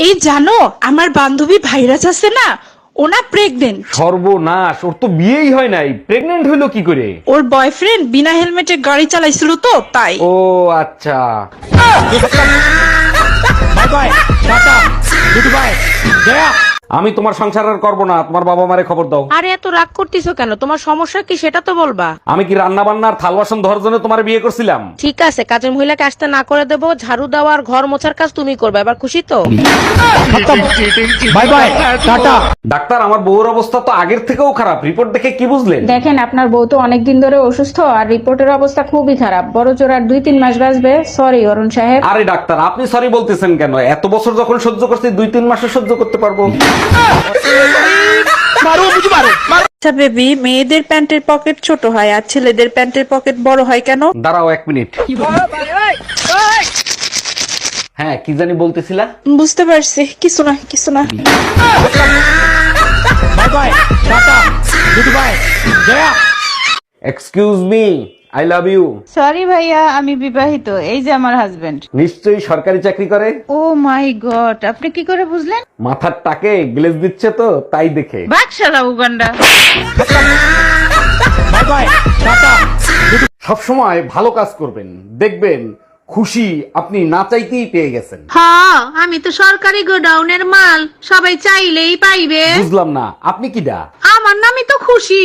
এই জানো আমার বান্ধবী ভাইরাস আছে না ওনা প্রেগনেন্ট সর্বনাশ ওর তো বিয়েই হয় নাই। প্রেগনেন্ট হইল কি করে? ওর বয়ফ্রেন্ড বিনা হেলমেটে গাড়ি চালাইছিল তো তাই। ও আচ্ছা। আমি তোমার সংসার আর করব না তোমার বাবা মারে খবর দাও। আরে এত রাগ করতেছো কেন? তোমার সমস্যা কি সেটা তো বলবা। আমি কি রান্না বান্নার থাল বাসন ধরার জন্য তোমার বিয়ে করছিলাম? ঠিক আছে কাজের মহিলাকে আসতে না করে দেবো ঝাড়ু দেওয়া আর ঘর মোছার কাজ তুমি করবে এবার খুশি তো? By bye tata. ডাক্তার আমার বউর অবস্থা তো আগের থেকেও খারাপ রিপোর্ট দেখে কি বুঝলেন? দেখেন আপনার বউ তো অনেকদিন ধরে অসুস্থ আর রিপোর্টের অবস্থা খুবই খারাপ। বড় জোর আর দুই তিন মাস বাঁচবে। সরি অরুণ সাহেব। আরে ডাক্তার আপনি সরি বলতেছেন কেন? এত বছর যখন সহ্য করছি দুই তিন মাসে সহ্য করতে পারব। আচ্ছা বেবি মেয়েদের প্যান্টের পকেট ছোট হয় আর ছেলেদের প্যান্টের পকেট বড় হয় কেন? দাঁড়াও এক মিনিট। হ্যাঁ কি জানি বলতেছিলা? বুঝতে পারছি কিছু না কিছু না। Excuse me I love you. Sorry ভাইয়া আমি বিবাহিত এই যে আমার হাজবেন্ড নিশ্চয়ই সরকারি চাকরি করে? ও মাই গড আপনি কি করে বুঝলেন? মাথার টাকে গ্লেজ দিচ্ছে তো তাই দেখে। বাকশালা উগান্ডা। সবসময় ভালো কাজ করবেন দেখবেন খুশি আপনি না চাইতেই পেয়ে গেছেন। হ্যাঁ আমি তো সরকারি গোডাউনের মাল সবাই চাইলেই পাইবে। বুঝলাম না আপনি কি দা? আমার নামই তো খুশি।